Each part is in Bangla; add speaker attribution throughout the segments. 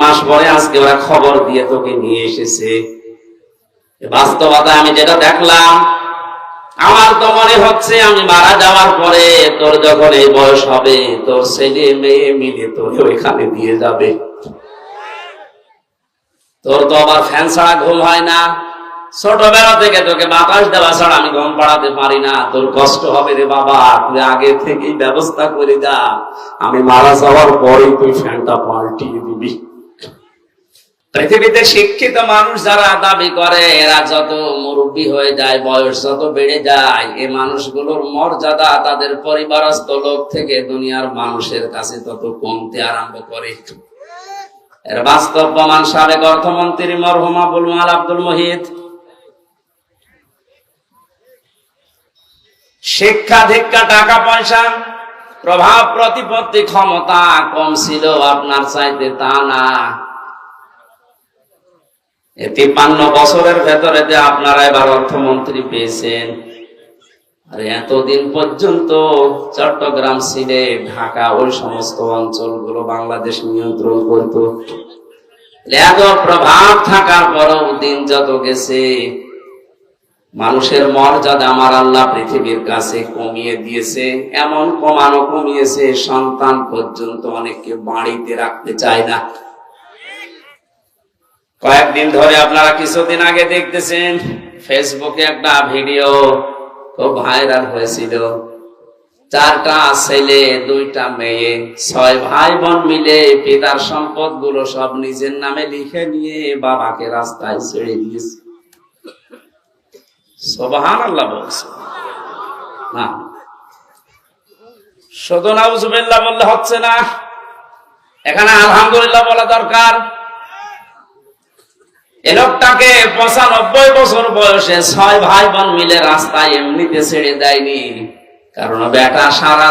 Speaker 1: মাস পরে আজকে ওরা খবর দিয়ে তোকে নিয়ে এসেছে। বাস্তবতা আমি যেটা দেখলাম, আমার তো মনে হচ্ছে আমি মারা যাওয়ার পরে তোর যখন এই বয়স হবে, তোর ছেলে মেয়ে মিলে তোর ওইখানে দিয়ে যাবে। তোর তো আবার ফ্যান ছাড়া ঘুম হয় না। ছোটবেলা থেকে তোকে বাতাস দেওয়া ছাড়া আমি ঘুম পাড়াতে পারি না। তোর কষ্ট হবে রে বাবা, তুই আগে থেকেই ব্যবস্থা করে যা। আমি মারা যাওয়ার পরেই তুই ফ্যানটা পাল্টিয়ে দিবি। পৃথিবীতে শিক্ষিত মানুষ যারা দাবি করে, এরা যত মুরব্বী হয়ে যায়, বয়স যত বেড়ে যায় এই মানুষগুলোর মর্যাদা তাদের পরিবারস্থ লোক থেকে দুনিয়ার মানুষের কাছে তত কমতে আরম্ভ করে। এর বাস্তব প্রমাণ সাবেক অর্থমন্ত্রী মরহুম আবুল মাল আব্দুল মহিদ শিক্ষা দীক্ষা টাকা পয়সা, প্রভাব প্রতিপত্তি ক্ষমতা কম ছিল, আপনার চাইতে তা না। এ তিপ্পান্ন বছরের ভেতরে যে আপনারা এবার অর্থমন্ত্রী পেয়েছেন, আর এতদিন পর্যন্ত চট্টগ্রাম সিলেট ঢাকা, ওই সমস্ত অঞ্চলগুলো বাংলাদেশ নিয়ন্ত্রণ করত। এত প্রভাব থাকার পরও দিন যত গেছে, মানুষের মর্যাদা আমার আল্লাহ পৃথিবীর কাছে কমিয়ে দিয়েছে। এমন কমানো কমিয়েছে, সন্তান পর্যন্ত অনেককে বাড়িতে রাখতে চায় না। কয়েকদিন ধরে আপনারা কিছুদিন আগে দেখতেছেন, ফেসবুকে একটা ভিডিও খুব ভাইরাল হয়েছিল। চারটা ছেলে, দুইটা মেয়ে, ছয় ভাই বোন মিলে পিতার সম্পদগুলো সব নিজের নামে লিখে নিয়ে বাবাকে রাস্তায় ছেড়ে দিয়েছে। সোবাহান আল্লাহ না। শুধু নাউজুবিল্লাহ বললে হচ্ছে না, এখানে আলহামদুলিল্লাহ বলা দরকার। এ লোকটাকে পঁচানব্বই বছর বয়সে ছয় ভাই বোন মিলে রাস্তায় এমনিতে ছেড়ে দেয়নি। কারণ বেটা সারা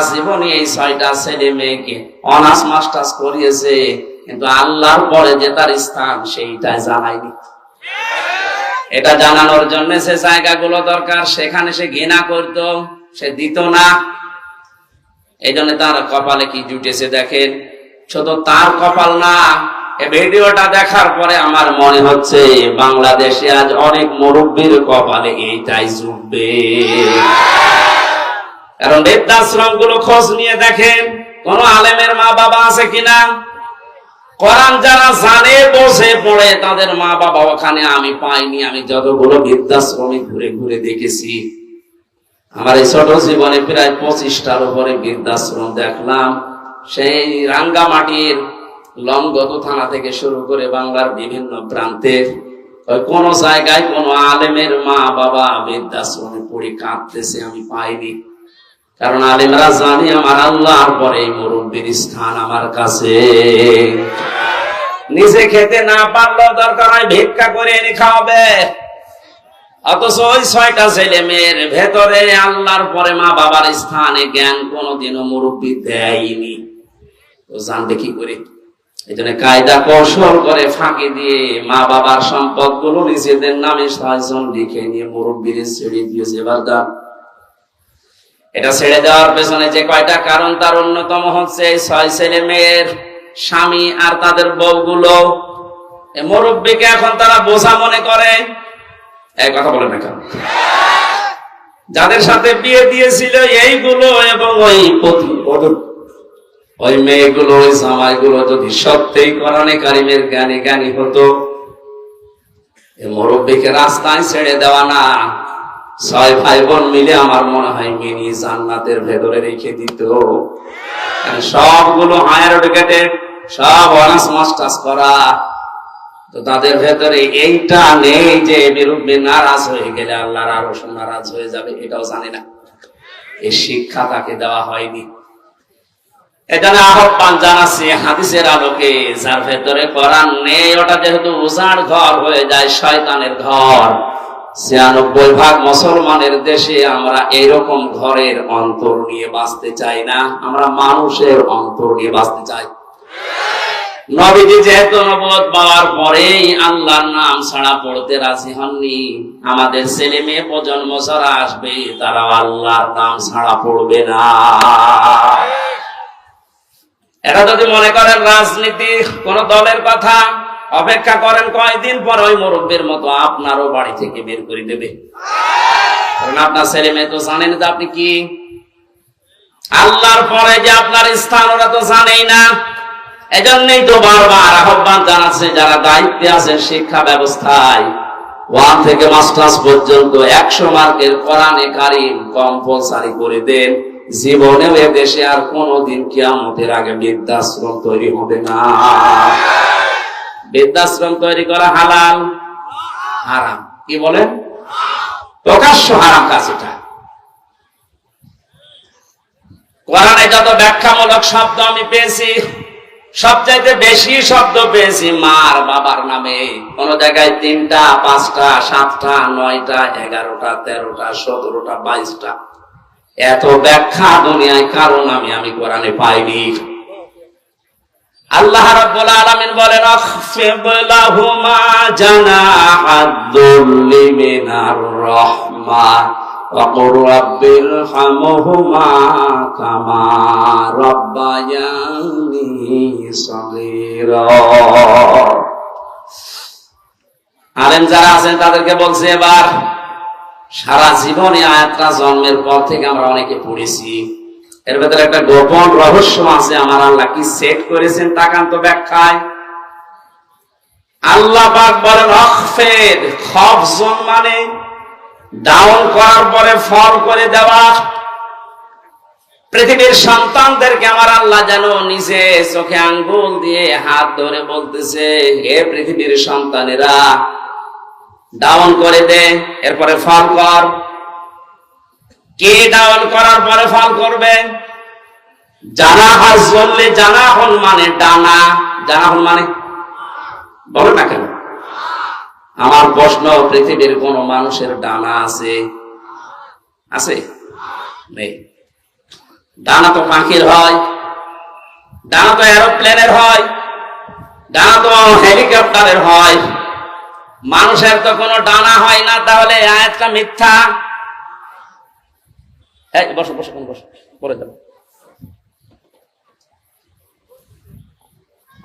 Speaker 1: এই ছয়টা ছেলে মেয়েকে করিয়েছে, কিন্তু আল্লাহর পরে যে তার স্থান জানায়নি। এটা জানানোর জন্য সে জায়গাগুলো দরকার, সেখানে সে ঘৃণা করত, সে দিত না। এই জন্য তার কপালে কি জুটেছে দেখেন? শুধু তার কপাল না এই ভিডিওটা দেখার পরে আমার মনে হচ্ছে বাংলাদেশে আজ অনেক মুরব্বীর কপালে এইটাই জুটবে। কারণ বৃদ্ধাশ্রমগুলো খোঁজ নিয়ে দেখেন, কোন আলেমের মা বাবা আছে কিনা? কোরআন যারা জানে, বসে পড়ে, তাদের মা বাবা ওখানে আমি পাইনি, আমি যতগুলো বৃদ্ধাশ্রমে ঘুরে ঘুরে দেখেছি। আমার এই ছোট জীবনে প্রায় পঁচিশটার উপরে বৃদ্ধাশ্রম দেখলাম। সেই রাঙ্গামাটির লংগত থানা থেকে শুরু করে বাংলার বিভিন্ন প্রান্তের কোন জায়গায় কোন আলেমের মা বাবা বৃদ্ধাশ্রমে পড়ে কাঁদতেছে, আমি পাইনি। কারণ আলেমরা জানি আমার আল্লাহর পরে মুরব্বীর স্থান আমার কাছে। নিজে খেতে না পারলেও দরকার হয় ভিক্ষা করে এনে খাওয়াবে। অথচ ওই ছয়টা ছেলে মেয়ের ভেতরে আল্লাহর পরে মা বাবার স্থানে জ্ঞান কোনোদিনও মুরব্বী দেয়নি। তো জানবে কি করে? এই কায়দা কৌশল করে ফাঁকি দিয়ে মা বাবার সম্পদগুলো নিজেদের নামে লিখে নিয়ে দিয়েছে। এটা ছেড়ে দেওয়ার পেছনে যে কয়টা কারণ, তার অন্যতম হচ্ছে ছয় ছেলে মেয়ের স্বামী আর তাদের বউগুলো। মুরব্বীকে এখন তারা বোঝা মনে করে। এই কথা এখন যাদের সাথে বিয়ে দিয়েছিল এইগুলো এবং ওই ওই মেয়েগুলো, ওই জামাইগুলো যদি সত্যিই কোরআনে কারিমের জ্ঞানী জ্ঞানী হতো মুরব্বীকে রাস্তায় ছেড়ে দেওয়া না। ছয় ভাই বোন মিলে আমার মনে হয় মিনি জান্নাতের ভেতরে রেখে দিত। সবগুলো হায়ার এডুকেটেড, সব অনার্স মাস্টার্স করা। তো তাদের ভেতরে এইটা নেই যে বিরুদ্ধে নারাজ হয়ে গেলে আল্লাহর আরও নারাজ হয়ে যাবে, এটাও জানে না। এই শিক্ষা তাকে দেওয়া হয়নি। এখানে আহ্বান জানাচ্ছি, হাদিসের আলোকে, যার ভেতরে নেই, ওটা যেহেতু উজাড় ঘর হয়ে যায়, শয়তানের ঘর। ছিয়ানব্বই ভাগ মুসলমানের দেশে আমরা এরকম ঘরের অন্তর নিয়ে বাঁচতে চাই না, আমরা মানুষের অন্তর নিয়ে বাঁচতে চাই। নবীজি যেহেতু নবদ পাওয়ার পরেই আল্লাহর নাম ছাড়া পড়তে রাজি হননি, আমাদের ছেলে মেয়ে প্রজন্ম ছাড়া আসবে তারা আল্লাহর নাম ছাড়া পড়বে না। এটা যদি মনে করেন রাজনীতি কোন দলের কথা, অপেক্ষা করেন কয়দিন পর ওই মুরব্বীর মতো আপনারও বাড়ি থেকে বের করে দেবে। কারণ আপনার ছেলে মেয়ে তো জানেন যে আপনি কি? আল্লাহর পরে যে আপনার স্থান, ওরা তো জানেই না। এজন্যই তো বারবার আহ্বান জানাচ্ছে, যারা দায়িত্বে আছে শিক্ষা ব্যবস্থায়, ওয়ান থেকে মাস্টার্স পর্যন্ত একশো মার্কের কোরআনে কারিম কম্পালসারি করে দেন। জীবনেও এ দেশে আর কোনোদিন কিয়ামতের আগে বৃদ্ধাশ্রম তৈরি হবে না। বৃদ্ধাশ্রম তৈরি করা হালাল? হারাম। কি বলেন? প্রকাশ্য হারাম কাজ এটা। কোরআনে যত ব্যাখ্যামূলক শব্দ আমি পেয়েছি। সবচাইতে বেশি শব্দ পেয়েছি মার বাবার নামে। কোন জায়গায় তিনটা, পাঁচটা, সাতটা, নয়টা, এগারোটা, তেরোটা, সতেরোটা, বাইশটা। এত ব্যাখ্যা দুনিয়ায় কারণ আমি আমি কোরআনে পাইনি। আল্লাহ রাব্বুল আলামিন বলেন রাহমা হামহুমা কামা রাব্বায়ানি সাগীরা. আলেম যারা আছেন তাদেরকে বলছি এবার সারা জীবনে আয়াতটা জন্মের পর থেকে আমরা অনেকে পড়েছি। এর ভেতরে একটা গোপন রহস্য আছে, আমার আল্লাহ কি সেট করেছেন তাকান্ত ব্যাখ্যায়। আল্লাহ পাক বলেন অখফেদ খফজন মানে ডাউন করার পরে ফল করে দেওয়া। পৃথিবীর সন্তানদেরকে আমার আল্লাহ যেন নিজে চোখে আঙ্গুল দিয়ে হাত ধরে বলতেছে, হে পৃথিবীর সন্তানেরা ডাউন করে দে, এরপরে ফল কর। কে ডাউন করার পরে ফল করবে? জানা হাস বললে জানা হন মানে ডানা। জানা হন মানে? বলো না কেন? আমার প্রশ্ন, পৃথিবীর কোন মানুষের ডানা আছে? আছে? নেই। ডানা তো পাখির হয়, ডানা তো এরোপ্লেনের হয়, ডানা তো হেলিকপ্টারের হয়। মানুষের তো কোনো ডানা হয় না, তাহলে আয়াতটা মিথ্যা। বসো বসো বসো পরে যাব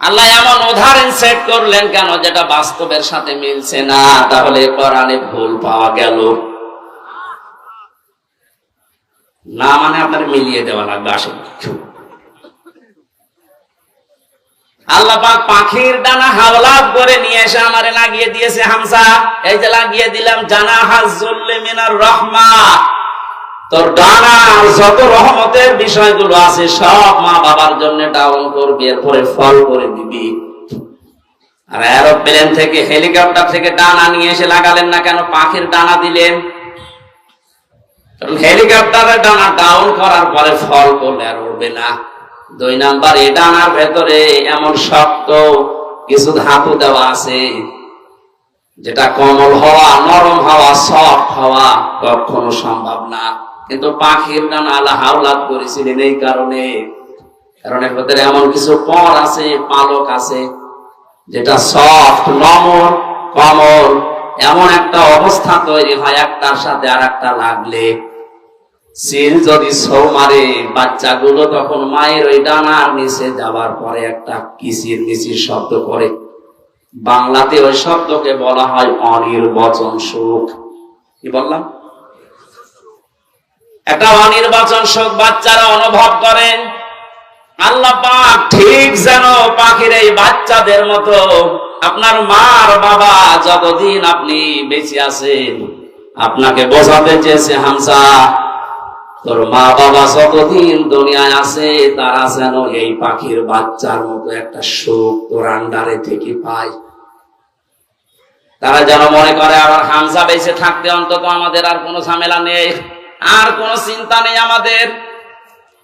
Speaker 1: আল্লাহ এমন উদাহরণ সেট করলেন কেন, যেটা বাস্তবের সাথে মিলছে না? তাহলে কোরআনে ভুল পাওয়া গেল। না মানে আপনার মিলিয়ে দেওয়া লাগবে, আসেন। আল্লাহ পাক পাখির ডানা হাওলাত করে নিয়ে এসে আমারে লাগিয়ে দিয়েছে, হামসা। এই যে লাগিয়ে দিলাম, জানা হাজুল্লে মিনার রহমা। তোর যত রহমতের বিষয়গুলো আছে, সব মা বাবার জন্য ডাউন করবি, এরপরে ফল করে দিবি। আর এরোপ্লেন থেকে হেলিকপ্টার থেকে ডানা নিয়ে এসে লাগালেন না কেন? পাখির ডানা দিলেন। কারণ ডানা ডাউন করার পরে ফল করলে আর উঠবে না। দুই নাম্বার এই ডানার ভেতরে এমন শক্ত কিছু ধাতু দেওয়া আছে, যেটা কমল হওয়া, নরম হওয়া সফট হওয়া কখনো সম্ভব না। কিন্তু পাখির ডানা আল্লাহ হাওলাত করেছিলেন এই কারণে। কারণ এর ভেতরে এমন কিছু পর আছে, পালক আছে, যেটা সফট নমর কমল, এমন একটা অবস্থা তৈরি হয় একটার সাথে আর একটা লাগলে। সিল যদি ছৌ মারে, বাচ্চাগুলো তখন মায়ের ওই ডানার নিচে যাবার পরে একটা কিসির মিচির শব্দ করে। বাংলাতে ওই শব্দকে বলা হয় অনির্বচন সুখ কি বললাম? একটা অনির্বাচন শোক বাচ্চারা অনুভব করেন। আল্লাহ পাক ঠিক যেন পাখির এই বাচ্চাদের মতো আপনার মার বাবা যতদিন আপনি বেঁচে আছেন, আপনাকে বোঝাতে চেয়েছে হামসা তোর মা বাবা যতদিন দুনিয়ায় আছে, তারা যেন এই পাখির বাচ্চার মতো একটা সুখ তোর আন্ডারে থেকে পায়। তারা যেন মনে করে আবার হামসা বেঁচে থাকতে অন্তত আমাদের আর কোনো ঝামেলা নেই, আর কোনো চিন্তা নেই আমাদের।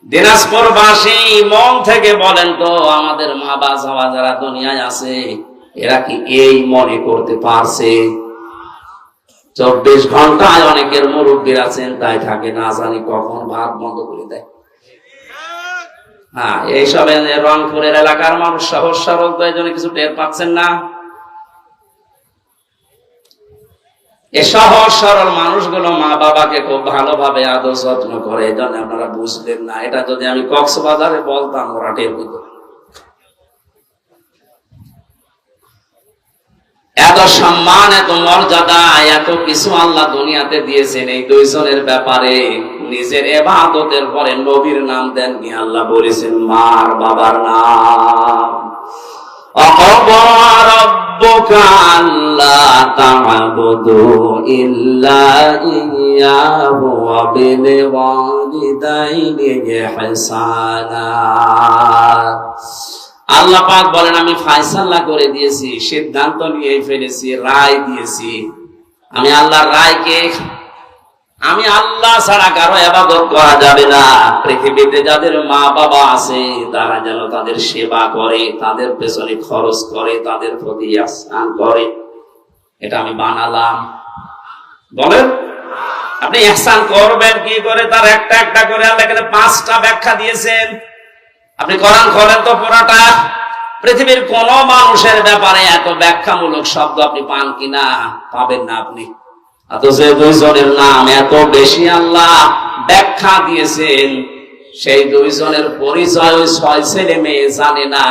Speaker 1: দিনাজপুর বাসী মন থেকে বলেন তো, আমাদের মা বাবা যারা দুনিয়ায় আছে, এরা কি এই মনে করতে পারছে? চব্বিশ ঘন্টায় অনেকের মুরব্বীর আছেন, তাই থাকে না, জানি কখন ভাত বন্ধ করে দেয়। হ্যাঁ এইসব রংপুরের এলাকার মানুষ সহজ সরল তো জন্য কিছু টের পাচ্ছেন না। এ সহজ সরল মানুষগুলো মা বাবাকে খুব ভালোভাবে আদর যত্ন করে, এই জন্য আপনারা বুঝলেন না। এটা যদি আমি কক্সবাজারে বলতাম, ওরা টের পেত। এত সম্মান, এত মর্যাদা, এত কিছু আল্লাহ দুনিয়াতে দিয়েছেন এই দুইজনের ব্যাপারে। নিজের এবাদতের পরে নবীর নাম দেন নি আল্লাহ বলেছেন, মার বাবার নাম। ইল্লা আল্লাহ পাক বলেন, আমি ফায়সাল্লা করে দিয়েছি, সিদ্ধান্ত নিয়ে ফেলেছি, রায় দিয়েছি। আমি আল্লাহর রায়কে, আমি আল্লাহ ছাড়া কারও এবাদত করা যাবে না। পৃথিবীতে যাদের মা বাবা আছে, তারা যেন তাদের সেবা করে, তাদের পেছনে খরচ করে, তাদের প্রতি আসান করে। এটা আমি বানালাম। বলেন, আপনি আসান করবেন কি করে? তার একটা একটা করে আল্লাহ পাঁচটা ব্যাখ্যা দিয়েছেন। আপনি কোরআন খোলেন তো পুরাটা। পৃথিবীর কোন মানুষের ব্যাপারে এত ব্যাখ্যামূলক শব্দ আপনি পান কিনা পাবেন না আপনি। দুইজনের নাম এত বেশি আল্লাহ ব্যাখ্যা দিয়েছেন। সেই দুইজনের পরিচয় ছয় ছেলে মেয়ে জানে না।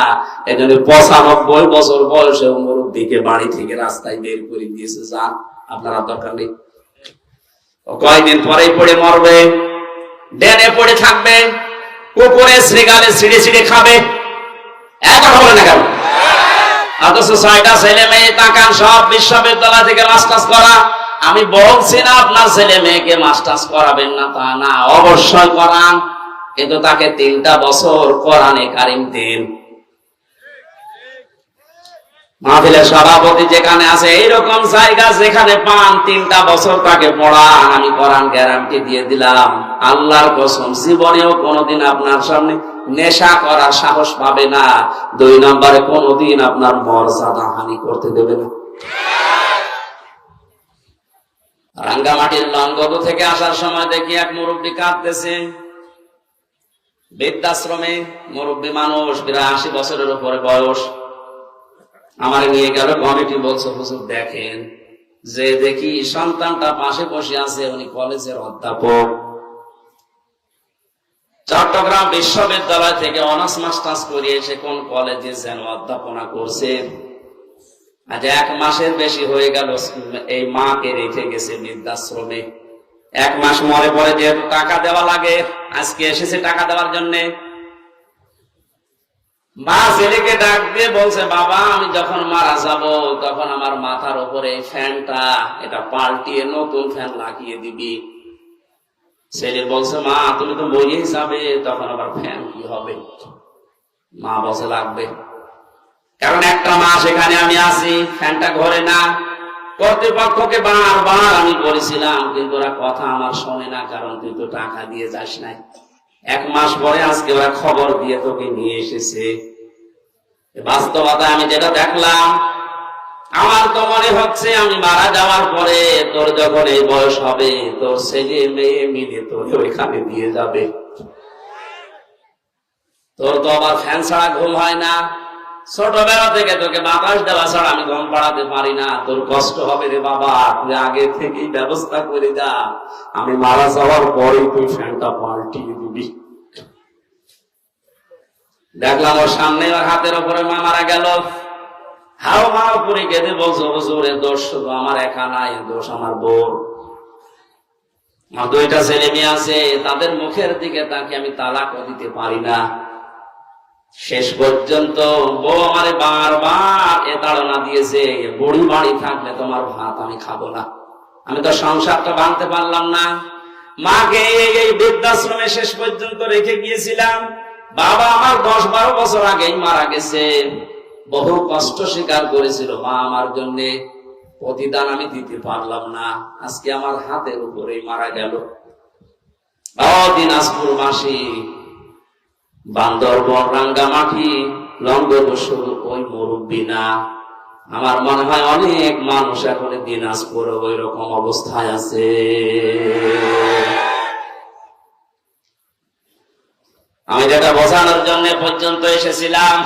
Speaker 1: এজন্য পঁচানব্বই বছর বয়সে মুরব্বীকে বাড়ি থেকে রাস্তায় বের করে দিয়েছে যান আপনারা দরকার নেই। ও কয়দিন পরেই পড়ে মরবে, ডেনে পড়ে থাকবে। কুকুরে শ্রীগালে ছিঁড়ে ছিঁড়ে খাবে। না কেন? ছয়টা ছেলে মেয়ে, তাকান সব থেকে করা। আমি বলছি না, আপনার ছেলে মেয়েকে মাস্টার্স করাবেন না, তা না, অবশ্যই করান। কিন্তু তাকে তিনটা বছর কোরআনে কারিম দিন। মাহফিলের সভাপতি যেখানে আছে, এইরকম জায়গা যেখানে পান, তিনটা বছর তাকে পড়ান, আমি গ্যারান্টি দিয়ে দিলাম। আল্লাহর কসম, জীবনেও আপনার সামনে নেশা করার সাহস পাবে না। দুই নম্বরে আপনার মর্যাদা হানি করতে দেবে না। রাঙ্গামাটির লঙ্গবু থেকে আসার সময় দেখি এক মুরব্বী কাঁদতেছে। বৃদ্ধাশ্রমে মুরব্বী মানুষ আশি বছরের উপরে বয়স। আমার নিয়ে গেল, কমিটি বলছে, হুজুর, দেখেন যে দেখি সন্তানটা পাশে বসে আছে, উনি কলেজের অধ্যাপক। চট্টগ্রাম বিশ্ববিদ্যালয় থেকে অনার্স মাস্টার্স করিয়ে এসে কোন কলেজে যেন অধ্যাপনা করছে। আজ এক মাসের বেশি হয়ে গেল, এই মাকে রেখে গেছে বৃদ্ধাশ্রমে। এক মাস মরে পরে যেহেতু টাকা দেওয়া লাগে, আজকে এসেছে টাকা দেওয়ার জন্যে। মা ছেলেকে ডাক দিয়ে বলছে, বাবা, আমি যখন মারা যাব, তখন আমার মাথার উপরে ফ্যানটা, এটা পাল্টিয়ে নতুন ফ্যান লাগিয়ে দিবি। ছেলে বলছে, মা, তুমি তো মরিয়ে যাবে, তখন আবার ফ্যান কি হবে? মা বসে লাগবে। কারণ একটা মাস এখানে আমি আছি, ফ্যানটা ঘরে না। কর্তৃপক্ষকে বারবার আমি বলেছিলাম, কিন্তু ওরা কথা আমার শোনে না, কারণ তুই তো টাকা দিয়ে যাস নাই। এক মাস পরে আজকে ওরা খবর দিয়ে তোকে নিয়ে এসেছে। বাস্তবতা আমি যেটা দেখলাম, আমার তো মনে হচ্ছে আমি মারা যাওয়ার পরে তোর যখন এই বয়স হবে, তোর ছেলে মেয়ে মিলে তোর ওইখানে দিয়ে যাবে। তোর তো আবার ফ্যান ছাড়া ঘুম হয় না। ছোটবেলা থেকে তোকে বাতাস দেওয়া ছাড়া আমি ঘুম পাড়াতে পারি না। তোর কষ্ট হবে রে বাবা, তুই আগে থেকেই ব্যবস্থা করে যা। আমি মারা যাওয়ার পরেই তুই ফ্যানটা পাল্টিয়ে দিবি দেখলাম ওর সামনে ওর হাতের উপরে মা মারা গেল। হাও হাও করে কেঁদে বলছো, হুজুর এর দোষ শুধু আমার একা নাই, দোষ আমার বোর আমার দুইটা ছেলে মেয়ে আছে, তাদের মুখের দিকে তাকে আমি তালাকও দিতে পারি না। শেষ পর্যন্ত বউ আমারে বারবার এ তাড়না দিয়েছে বুড়ি বাড়ি থাকলে তোমার ভাত আমি খাব না। আমি তো সংসারটা বাঁধতে পারলাম না। মাকে এই বৃদ্ধাশ্রমে শেষ পর্যন্ত রেখে গিয়েছিলাম। বাবা আমার দশ বারো বছর আগেই মারা গেছে। বহু কষ্ট স্বীকার করেছিল মা আমার জন্য। প্রতিদান আমি দিতে পারলাম না। আজকে আমার হাতের উপরেই মারা গেল। দিনাজপুর মাসি বান্দরবন, রাঙ্গামাটি লঙ্গর শুধু ওই মুরব্বী না। আমার মনে হয় অনেক মানুষ এখন দিনাজপুর ওই রকম অবস্থায় আছে। আমি যেটা বোঝানোর জন্য পর্যন্ত এসেছিলাম,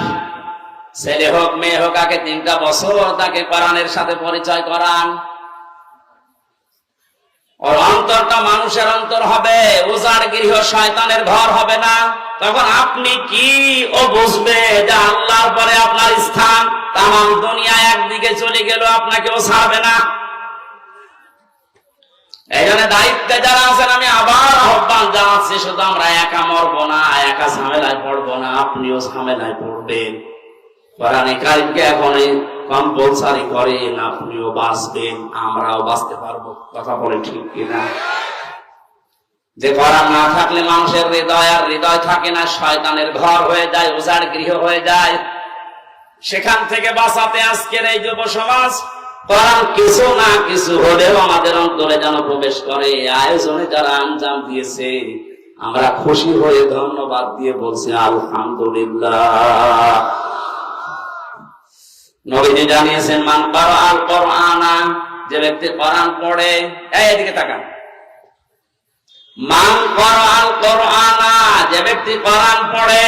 Speaker 1: ছেলে হোক, মেয়ে হোক, আগে তিনটা বছর তাকে কোরআনের সাথে পরিচয় করান। ওর অন্তরটা মানুষের অন্তর হবে, উজাড় গৃহ শয়তানের ঘর হবে না। তখন আপনি কি ও বুঝবে যে আল্লাহর পরে আপনার স্থান তাম দুনিয়া একদিকে চলে গেল আপনাকেও ছাড়বে না। এই দায়িত্বে যারা আছেন, আমি আবার জানাচ্ছি শুধু আমরা একা মরবো না, একা ঝামেলায় পড়ব না, আপনিও ঝামেলায় পড়বেন। কোরআনে কারিমকে এখন কম্পালসারি করেন, আপনিও বাঁচবেন, আমরাও বাঁচতে পারব। কথা বলে ঠিক কিনা? যে কোরআন না থাকলে মানুষের হৃদয়, আর হৃদয় থাকে না, শয়তানের ঘর হয়ে যায়, উজাড় গৃহ হয়ে যায়। সেখান থেকে বাঁচাতে আজকের এই যুব সমাজ, কোরআন কিছু না কিছু হলেও আমাদের অন্তরে যেন প্রবেশ করে। আয়োজনে যারা আঞ্জাম দিয়েছে আমরা খুশি হয়ে ধন্যবাদ দিয়ে বলছি, আলহামদুলিল্লাহ। নবীজি জানিয়েছেন, মান পারো আল কোরআনা, যে ব্যক্তি কোরআন পড়ে এদিকে তাকান। মান কর আল কোরআনা, যে ব্যক্তি কোরআন পড়ে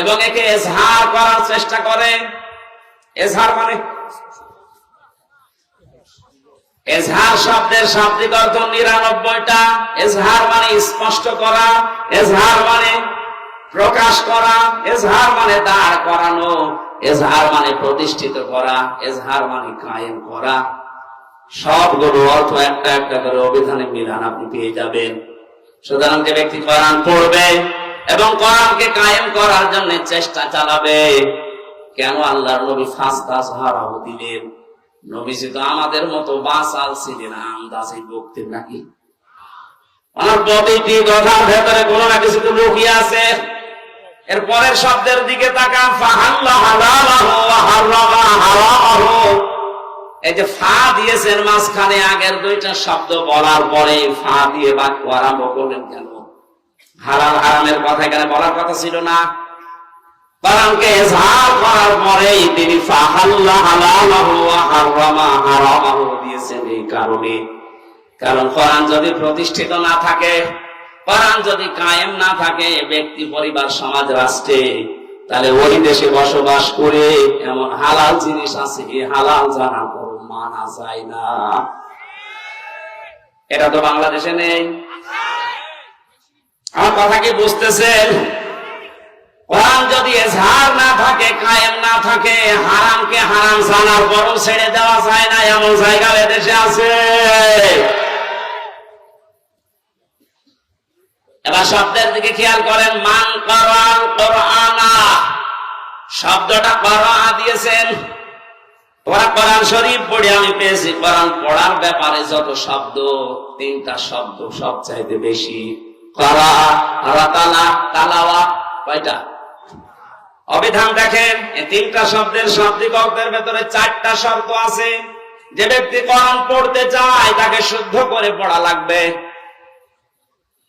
Speaker 1: এবং একে এজহার করার চেষ্টা করে। এজহার মানে এজহার শব্দের শাব্দিক অর্থ নিরানব্বইটা। এজহার মানে স্পষ্ট করা, এজহার মানে প্রকাশ করা, এজহার মানে দাঁড় করানো, এজহার মানে প্রতিষ্ঠিত করা, এজহার মানে কায়েম করা। সবগুলো অর্থ একটা একটা করে অভিধানে মিলান আপনি পেয়ে যাবেন। সুতরাং যে ব্যক্তি কোরআন পড়বে এবং কোরআনকে কায়েম করার জন্য চেষ্টা চালাবে, কেন আল্লাহর নবী ফাস্তা সাহারাহ দিলেন? নবীজি তো আমাদের মতো বাসাল ছিলেন আন্দাজে বক্তেন নাকি। আমার প্রতিটি কথার ভেতরে কোনো না কিছু তো লুকিয়ে আছে? এর পরের শব্দের দিকে তাকান এই যে ফা দিয়েছেন মাঝখানে, আগের দুইটা শব্দ বলার পরে ফা দিয়ে বাক্য আরম্ভ করলেন কেন? হারাম হারামের কথা এখানে বলার কথা ছিল না। পরেই তিনি দিয়েছেন এই কারণে। কারণ কোরআন যদি প্রতিষ্ঠিত না থাকে, কোরআন যদি কায়েম না থাকে, ব্যক্তি, পরিবার, সমাজ, রাষ্ট্রে, তাহলে ওই দেশে বসবাস করে এমন হালাল জিনিস আছে এই হালাল জানা মানা যায় না। এটা তো বাংলাদেশে নেই। আমার কথা কি বুঝতেছেন? কোরআন যদি এজহার না থাকে, কায়েম না থাকে, হারামকে হারাম জানার পরও ছেড়ে দেওয়া যায় না, এমন জায়গা এদেশে আছে। এবার শব্দের দিকে খেয়াল করেন, মান করাল কোরআনা। শব্দটা করা দিয়েছেন। ওরা কোরআন শরীফ পড়ে, আমি পেয়েছি কোরআন পড়ার ব্যাপারে যত শব্দ, তিনটা শব্দ সব চাইতে বেশি। করা রাতালা তালাওয়া কয়টা? অবিধান দেখেন, এই তিনটা শব্দের শব্দিক অর্থের ভেতরে চারটা শর্ত আছে। যে ব্যক্তি কোরআন পড়তে চায়, তাকে শুদ্ধ করে পড়া লাগবে।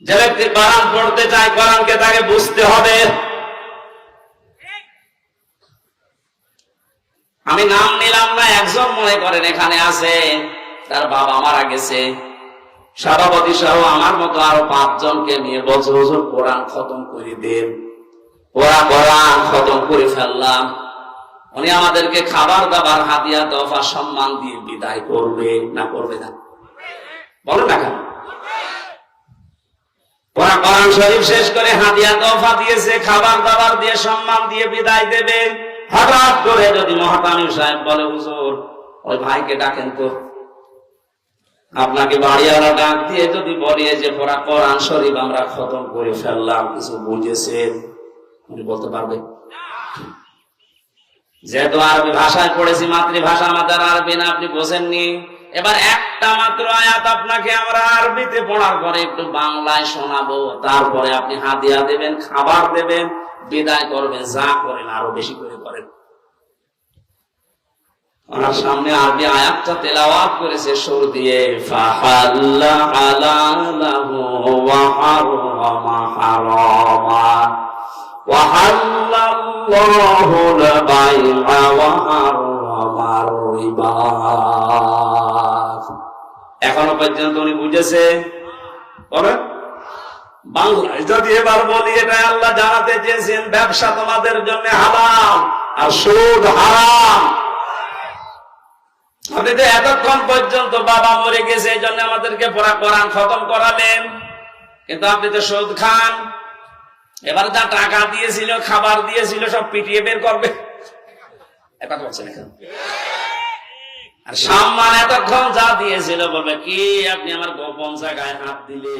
Speaker 1: যে ব্যক্তি কোরআন পড়তে চায়, কোরআনকে তাকে বুঝতে হবে। আমি নাম নিলাম না, একজন মনে করেন এখানে আছে, তার বাবা মারা গেছে। সভাপতি সহ আমার মতো আরও পাঁচজনকে নিয়ে বছর বছর কোরআন খতম করে দেন। ওরা কোরআন খতম করে ফেললাম। উনি আমাদেরকে খাবার দাবার, হাদিয়া দফা সম্মান দিয়ে বিদায় করবে না করবে না? বলো না কেন? ওরা কোরআন শরীফ শেষ করে হাদিয়া দফা দিয়েছে, খাবার দাবার দিয়ে, সম্মান দিয়ে বিদায় দেবে। হঠাৎ করে যদি মহাতামিম সাহেব বলে, হুজুর, ওই ভাইকে ডাকেন তো। আপনাকে বাড়িওয়ালা ডাক দিয়ে যদি বলিয়ে যে পড়া কোরআন শরীফ আমরা খতম করে ফেললাম কিছু বুঝেছেন? উনি বলতে পারবে? যেহেতু আরবি ভাষায় পড়েছি, মাতৃভাষা আমাদের আরবি না, আপনি বোঝেননি। এবার একটা মাত্র আয়াত আপনাকে আমরা আরবিতে পড়ার পরে একটু বাংলায় শোনাবো। তারপরে আপনি হাদিয়া দেবেন, খাবার দেবেন, বিদায় করবেন, যা করেন আরও বেশি করে করেন। ওনার সামনে আরবি আয়াতটা তেলাওয়াত করেছে সুর দিয়ে, ফাহাল্লা হালালাহু ওয়া হারামা হারামা وحل الله البيع وحرم الربا এখনো পর্যন্ত উনি বুঝেছে বলেন বাংলায় যদি এবার বলি এটা আল্লাহ জানাতে চেয়েছেন ব্যবসা তোমাদের জন্য হারাম আর সুদ হারাম আপনি তো এতক্ষণ পর্যন্ত বাবা মরে গেছে এই জন্য আমাদেরকে পড়া কোরআন খতম করালেন কিন্তু আপনি তো সুদ খান এবার যা টাকা দিয়েছিল, খাবার দিয়েছিল, সব পিটিয়ে বের করবে। আর সম্মান এতক্ষণ যা দিয়েছিল বলবে, কি আপনি আমার গোপন জায়গায় হাত দিলে